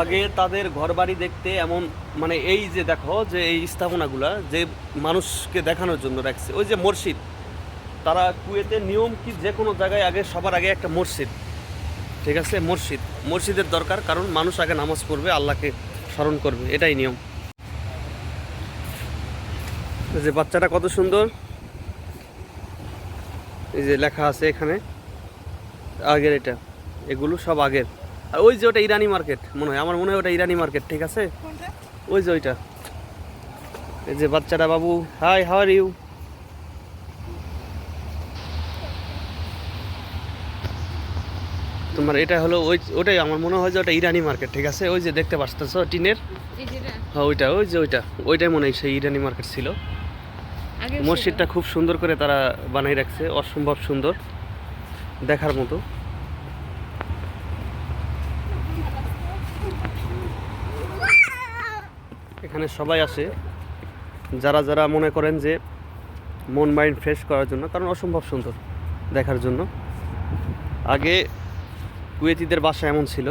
আগে তাদের ঘরবাড়ি দেখতে এমন মানে এই যে দেখো, যে এই স্থাপনাগুলা, যে মানুষকে দেখানোর জন্য রাখছে, ওই যে মসজিদ। তারা কুয়েতে নিয়ম কি যে কোনো জায়গায় আগে, সবার আগে একটা মসজিদ। ঠিক আছে? মসজিদ। মসজিদের দরকার, কারণ মানুষ আগে নামাজ পড়বে, আল্লাহকে স্মরণ করবে, এটাই নিয়ম। যে বাচ্চাটা কত সুন্দর। এই যে লেখা আছে এখানে, আগের এটা। এগুলো সব আগের। আর ওই যে ওটা ইরানি মার্কেট মনে হয়। আমার মনে হয় ওটা ইরানি মার্কেট ঠিক আছে? ওই যে ওইটা। এই যে বাচ্চাটা বাবু। Hi how are you? তোমার এটা হলো ওই ওটাই আমার মনে হয় যে ওটা ইরানি মার্কেট ঠিক আছে? ওই যে দেখতে পাচ্ছ টিনের? হ্যাঁ ওইটা ওই যে ওইটা। ওইটাই মনে হয় সেই ইরানি মার্কেট ছিল। মসজিদটা খুব সুন্দর করে তারা বানাই রাখছে অসম্ভব সুন্দর। দেখার মতো। এখানে সবাই আসে। যারা যারা মনে করেন যে মন মাইন্ড ফ্রেশ করার জন্য কারণ অসম্ভব সুন্দর দেখার জন্য। আগে কুয়েতিদের বাসা এমন ছিল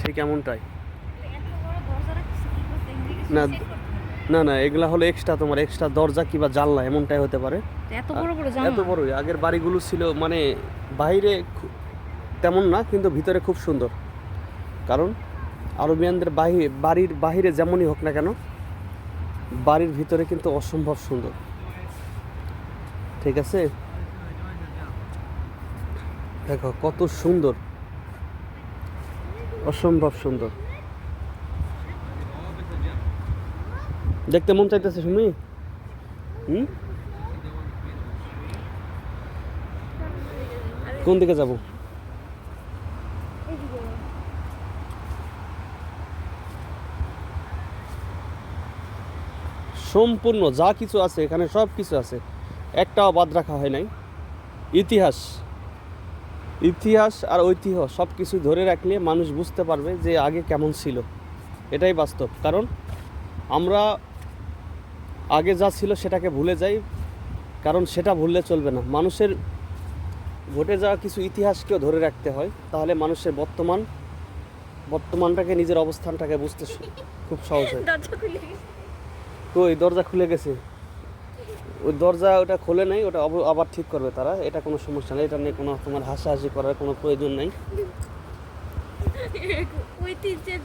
ঠিক এমনটাই। না না না এগুলা হলো এক্সট্রা তোমার এক্সট্রা দরজা কিংবা জানলা এমনটাই হতে পারে। এত বড় বড় এত জামা বড়ই আগের বাড়িগুলো ছিল মানে বাইরে তেমন না কিন্তু ভিতরে খুব সুন্দর। কারণ আরবিয়ানদের বাহিরে বাড়ির বাহিরে যেমনই হোক না কেন, বাড়ির ভিতরে কিন্তু অসম্ভব সুন্দর। ঠিক আছে? দেখো, কত সুন্দর। অসম্ভব সুন্দর। দেখতে মন চাইতেছে শুনি হুম? কোন দিকে যাব? সম্পূর্ণ যা কিছু আছে, এখানে সব কিছু আছে, একটাও বাদ রাখা হয় নাই। ইতিহাস ইতিহাস আর ঐতিহ্য সব কিছু ধরে রাখলে মানুষ বুঝতে পারবে যে আগে কেমন ছিল। এটাই বাস্তব। কারণ আমরা আগে যা ছিল সেটাকে ভুলে যাই, কারণ সেটা ভুললে চলবে না। মানুষের ঘটে যাওয়া কিছু ইতিহাসকেও ধরে রাখতে হয়, তাহলে মানুষের বর্তমান, বর্তমানটাকে, নিজের অবস্থানটাকে বুঝতে খুব সহজ হয়। কই দরজা খুলে গেছে। ওই দরজা ওটা খোলে নাই ওটা আবার ঠিক করবে তারা এটা কোনো সমস্যা নেই এটা নিয়ে কোনো তোমার হাসাহাসি করার কোনো প্রয়োজন নেই।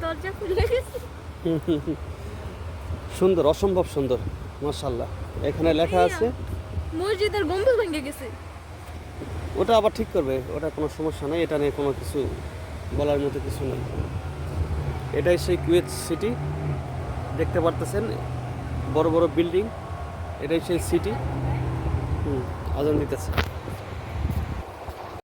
দরজা খুলে গেছে। সুন্দর অসম্ভব সুন্দর মার্শাল্লাহ এখানে লেখা আছে মসজিদের গম্বুজ ভেঙে গেছে। ওটা আবার ঠিক করবে ওটা কোনো সমস্যা নেই এটা নিয়ে কোনো কিছু বলার মতো কিছু নেই। এটাই সেই কুয়েত সিটি দেখতে পারতেছেন? বড় বড় বিল্ডিং এটাই সেই সিটি হুম আজান দিতেছে।